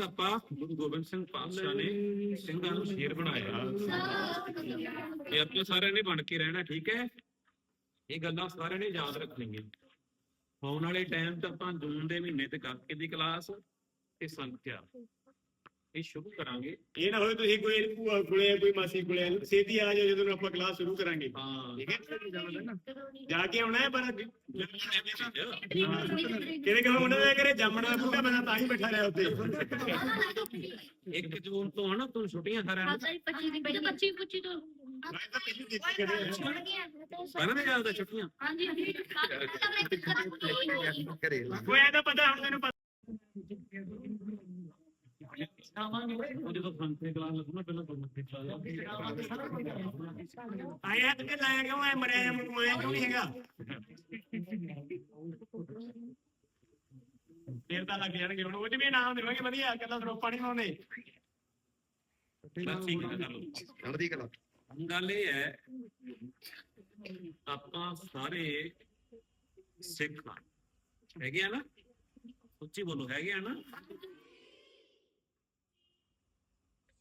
ਇੱਕ ਗੁਰੂ ਗੋਬਿੰਦ ਸਿੰਘ ਪਾਤਸ਼ਾਹ ਨੇ ਸਿੰਘਾਂ ਨੂੰ ਸ਼ੇਰ ਬਣਾਇਆ। ਇਹ ਆਪਾਂ ਸਾਰਿਆਂ ਨੇ ਬਣ ਕੇ ਰਹਿਣਾ, ਠੀਕ ਹੈ? ਇਹ ਗੱਲਾਂ ਸਾਰਿਆਂ ਨੇ ਯਾਦ ਰੱਖਣੀਆਂ। ਆਉਣ ਵਾਲੇ ਟਾਈਮ 'ਚ ਆਪਾਂ ਜੂਨ ਦੇ ਮਹੀਨੇ ਤੇ ਕਰਕੇ ਦੀ ਕਲਾਸ ਤੇ ਸੰਖਿਆ ਇਹ ਸ਼ੁਰੂ ਕਰਾਂਗੇ। ਇਹ ਨਾ ਹੋਵੇ ਤੁਸੀਂ ਕੋਈ ਭੂਆ ਕੋਲੇ ਕੋਈ ਮਾਸੀ ਕੋਲੇ ਸਿੱਧੀ ਆ ਜਾਓ ਜਦੋਂ ਆਪਾਂ ਕਲਾਸ ਸ਼ੁਰੂ ਕਰਾਂਗੇ। ਹਾਂ। ਠੀਕ ਹੈ? ਜਾ ਕੇ ਆਉਣਾ ਹੈ ਪਰ ਕਿਹਦੇ ਕਹੋ ਉਹਨਾਂ ਦੇ ਘਰੇ ਜਾਮਣਾ ਦਾ ਬੂਟਾ ਬਣਾ ਤਾਂ ਹੀ ਬੈਠਾ ਰਿਹਾ ਉੱਤੇ ਇੱਕ ਜੂਨ ਤੋਂ ਹਨਾ ਤੁਹਾਨੂੰ ਛੁੱਟੀਆਂ ਸਾਰਿਆਂ ਨੂੰ। ਪੱਚੀ ਪੱਚੀ ਤੋਂ। ਮੈਂ ਤਾਂ ਪਹਿਲੀ ਦੇਖੀ ਕਰੇ ਪਹਿਲਾਂ ਨਹੀਂ ਚੱਲਦਾ ਛੁੱਟੀਆਂ। ਹਾਂਜੀ ਕੋਈ ਐ ਤਾਂ ਪਤਾ ਹੁਣ ਤੈਨੂੰ ਪਤਾ ਉਹ ਜਦੋਂ ਸੰਖਿਆ ਕਲਾਸ ਲੱਗਣਾ ਪਹਿਲਾਂ ਸੰਖਿਆ ਕਲਾਸ ਆਇਆ ਤੇ ਲਾਇਆ ਕਿਉਂ ਐ ਮਰਿਆ ਮੁਕਮਾਇਆ ਕਿਉਂ ਨਹੀਂ ਹੈਗਾ ਫੇਰ ਤਾਂ ਲੱਗ ਜਾਣਗੇ ਹੁਣ ਉਹ ਚ ਵੀ ਨਾਮ ਦੇਵਾਂਗੇ ਵਧੀਆ ਕੱਲਾ ਸਰੋਪਾ ਨਹੀਂ ਲਾਉਂਦੇ ਬਸ ਠੀਕ ਹੈ ਚਲੋ ਚੜ੍ਹਦੀ ਕਲਾ ਗੱਲ ਇਹ ਹੈ ਆਪਾਂ ਸਾਰੇ ਸਿੱਖ ਹਾਂ। ਹੈਗੇ ਆ ਨਾ ਉੱਚੀ ਬੋਲੋ ਹੈਗੇ ਆ ਨਾ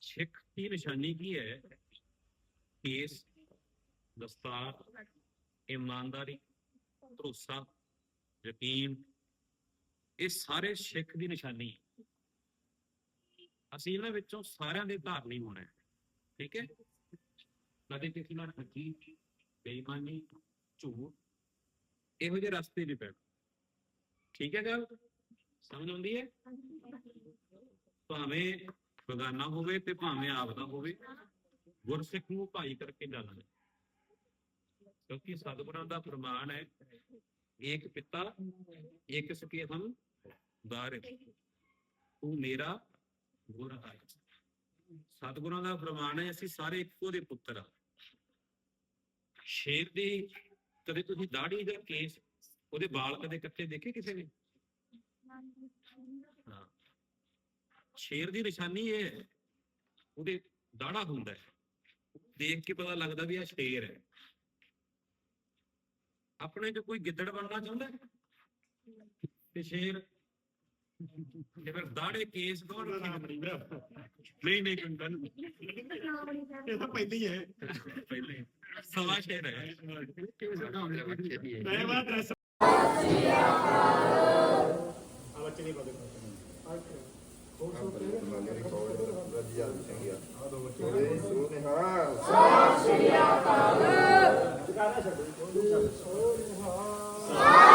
ਸਿੱਖ ਦੀ ਨਿਸ਼ਾਨੀ ਕੀ ਹੈ ਕੇਸ ਦਸਤਾਰ ਇਮਾਨਦਾਰੀ ਭਰੋਸਾ ਯਕੀਨ ਇਹ ਸਾਰੇ ਸਿੱਖ ਦੀ ਨਿਸ਼ਾਨੀ ਹੈ ਅਸੀਂ ਇਹਨਾਂ ਵਿੱਚੋਂ ਸਾਰਿਆਂ ਦੇ ਧਾਰਨੀ ਹੋਣਾ ਹੈ ਠੀਕ ਹੈ ਕਦੇ ਕਿਸੇ ਨਾਲ ਠੱਗੀ ਬੇਈਮਾਨੀ ਝੂਠ ਇਹੋ ਜਿਹੇ ਰਸਤੇ ਨਹੀਂ ਪੈਣਾ ਠੀਕ ਹੈ ਗੱਲ ਸਮਝ ਆਉਂਦੀ ਹੈ ਭਾਵੇਂ ਬਗਾਨਾ ਹੋਵੇ ਤੇ ਭਾਵੇਂ ਆਪਦਾ ਹੋਵੇ, ਗੁਰਸਿੱਖ ਨੂੰ ਭਾਈ ਕਰਕੇ ਜਾਣਾ ਕਿਉਂਕਿ ਸਤਿਗੁਰਾਂ ਦਾ ਫਰਮਾਨ ਹੈ, ਏਕ ਪਿਤਾ, ਏਕ ਸਕੇ ਹਮ ਦਾਰ ਤੂੰ ਮੇਰਾ ਗੁਰ ਹੈ ਸਤਿਗੁਰਾਂ ਦਾ ਫਰਮਾਨ ਹੈ, ਅਸੀਂ ਸਾਰੇ ਇੱਕੋ ਦੇ ਪੁੱਤਰ ਆ ਸ਼ੇਰ ਦੀ ਕਦੇ ਤੁਸੀਂ ਦਾੜੀ ਦਾ ਕੇਸ, ਉਹਦੇ ਵਾਲ ਕਦੇ ਕੱਟੇ ਦੇਖੇ ਕਿਸੇ ਨੇ? ਹਾਂ। ਸ਼ੇਰ ਦੀ ਨਿਸ਼ਾਨੀ ਇਹ ਹੈ। ਉਹਦੇ ਦਾੜਾ ਹੁੰਦਾ ਹੈ। ਦੇਖ ਕੇ ਪਤਾ ਲੱਗਦਾ ਵੀ ਆ ਸ਼ੇਰ ਹੈ। ਆਪਣੇ ਚ ਕੋਈ ਗਿੱਦੜ ਬਣਨਾ ਚਾਹੁੰਦਾ? ਤੇ ਸ਼ੇਰ? ਤੇ ਫਿਰ ਦਾੜੇ ਕੇਸ ਕੌਣ? ਨਹੀਂ ਨਹੀਂ। ਇਹ ਤਾਂ ਪਹਿਲੀ ਹੈ। ਪਹਿਲੇ। ਸਵਾ ਸ਼ੇਰ ਹੈ। ਮੈਂ ਬਾਤ ਰਸ ਜਮਾਨੇ ਦੀ ਕੌਲ ਰਜੀਆ ਸਿੰਘ ਆ ਮੇਰੇ ਸੋਨਿਹਾ ਸਤਿ ਸ਼੍ਰੀ ਅਕਾਲ। ਜਗਾਣਾ ਛੱਡੋ ਸੋਨਿਹਾ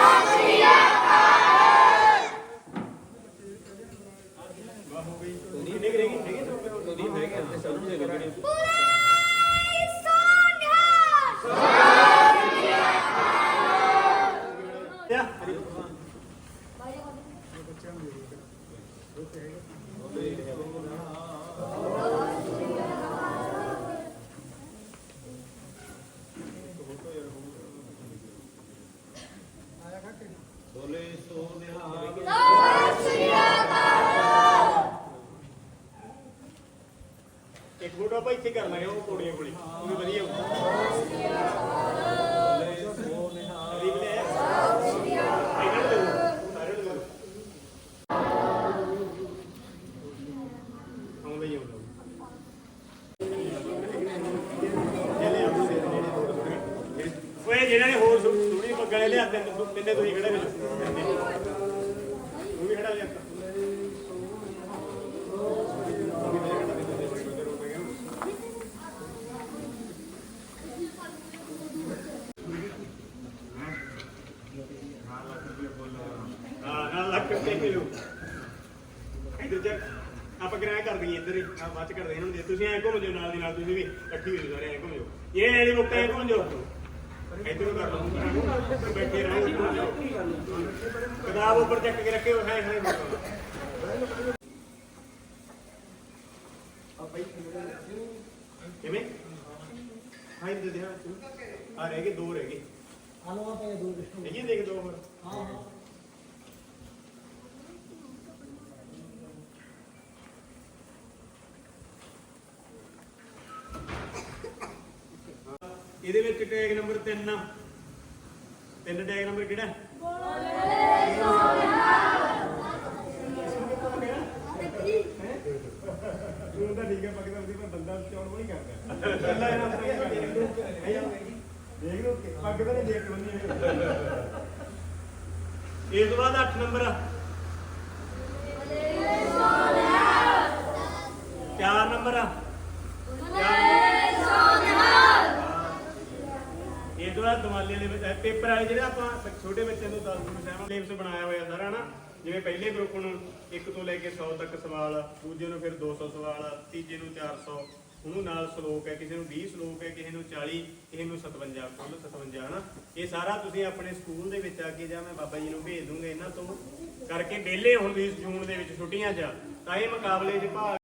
ਇੱਕ ਫੋਟੋ ਆਪਾਂ ਇੱਥੇ ਕਰ ਲਾਂਗੇ ਉਹ ਪੌੜੀਆਂ ਕੋਲੇ ਉਹ ਵੀ ਵਧੀਆ ਰੀਬ ਲੈ ਇਹਨਾਂ ਨੂੰ ਦੇ ਦਿਓ, ਸਾਰਿਆਂ ਨੂੰ ਦੇ ਦਿਓ। ਆਉਂਦਾ ਹੀ ਆਉਂਦਾ ਓਏ ਜਿਹੜਾ ਨੇ ਹੋਰ ਗਲੇ ਪੱਗਾਂ ਲਿਆ ਤਿੰਨ ਤਿੰਨੇ ਤੁਸੀਂ ਖੜੇ ਹੋ ਉਹ ਵੀ ਖੜਾ ਲਿਆ ਹਾਂ, ਨਾਲ ਲੱਗ ਆਪਾਂ ਕਿਰਾਇਆ ਕਰ ਦਈਏ ਇੱਧਰ ਹੀ। ਆ ਬਾਅਦ ਚ ਕਰਦੇ ਇਹਨਾਂ ਨੂੰ ਤੁਸੀਂ ਐਂ ਘੁੰਮ ਜਾਓ ਨਾਲ ਦੀ ਨਾਲ, ਤੁਸੀਂ ਵੀ ਇਕੱਠੀ ਹੋ ਜਾਓ, ਸਾਰੇ ਐਂ ਘੁੰਮ ਜਾਓ। ਇਹ ਐਂ ਮੁੱਕਾ ਐਂ ਘੁੰਮ ਜਾਓ। ਇੱਧਰ ਨੂੰ ਕਰ ਲਓ ਬੈਠੇ ਰਹੋ ਘੁੰਮ ਜਾਓ ਕਿਤਾਬ ਉੱਪਰ ਚੱਕ ਕੇ ਰੱਖੇ ਹੋਏ ਹੈ ਹੈ ਕਿਵੇਂ ਹਾਂ ਇੱਧਰ ਧਿਆਨ ਆ ਰਹਿ ਗਏ ਦੋ ਰਹਿ ਗਏ ਇਹ ਦੇਖ ਦੋ ਹੋਰ। ਇਹਦੇ ਵਿੱਚ ਟੈਗ ਨੰਬਰ 3 ਆ। ਤਿੰਨ ਟੈਗ ਨੰਬਰ ਕਿਹੜਾ? ਤੂੰ ਤਾਂ ਠੀਕ ਹੈ ਪੱਕਦਾ ਉਹਦੀ ਪਰ ਬੰਦਾ ਚੌੜ ਨਹੀਂ ਕਰਦਾ ਪਹਿਲਾਂ ਇਹਨਾਂ ਨੂੰ ਦੇਖ ਲੋ ਦੇਖ ਲੋ ਪੱਗ ਤਾਂ ਨਹੀਂ ਦੇਖ ਲੰਨੀ ਇਸ ਤੋਂ ਬਾਅਦ 8 ਨੰਬਰ ਆ। 4 ਨੰਬਰ ਆ ਇਹ ਤੋਂ ਬਾਅਦ ਪੇਪਰ ਵਾਲੇ ਜਿਹੜੇ ਆਪਾਂ ਛੋਟੇ ਬੱਚਿਆਂ ਨੂੰ ਦੱਸ ਦਿੰਦੇ ਸੈਵਨ ਲੇਵਸ ਬਣਾਇਆ ਹੋਇਆ ਸਾਰਾ ਨਾ, ਜਿਵੇਂ ਪਹਿਲੇ ਗਰੁੱਪ ਨੂੰ 1 ਤੋਂ ਲੈ ਕੇ 100 ਤੱਕ ਸਵਾਲ, ਦੂਜੇ ਨੂੰ ਫਿਰ 200 ਸਵਾਲ, ਤੀਜੇ ਨੂੰ 400 ਉਹਨੂੰ ਨਾਲ ਸ਼ਲੋਕ ਹੈ, ਕਿਸੇ ਨੂੰ 20 ਸ਼ਲੋਕ ਹੈ, ਕਿਸੇ ਨੂੰ 40 ਕਿਸੇ ਨੂੰ 57 ਕੁੱਲ 57 ਹਨਾ? ਇਹ ਸਾਰਾ ਤੁਸੀਂ ਆਪਣੇ ਸਕੂਲ ਦੇ ਵਿੱਚ ਆ ਕੇ ਜਾਂ ਮੈਂ ਬਾਬਾ ਜੀ ਨੂੰ ਭੇਜ ਦੂੰਗਾ ਇਹਨਾਂ ਤੋਂ, ਕਰਕੇ ਵਿਹਲੇ ਹੁਣ ਵੀ ਜੂਨ ਦੇ ਵਿੱਚ ਛੁੱਟੀਆਂ 'ਚ, ਤਾਂ ਇਹ ਮੁਕਾਬਲੇ 'ਚ ਭਾਗ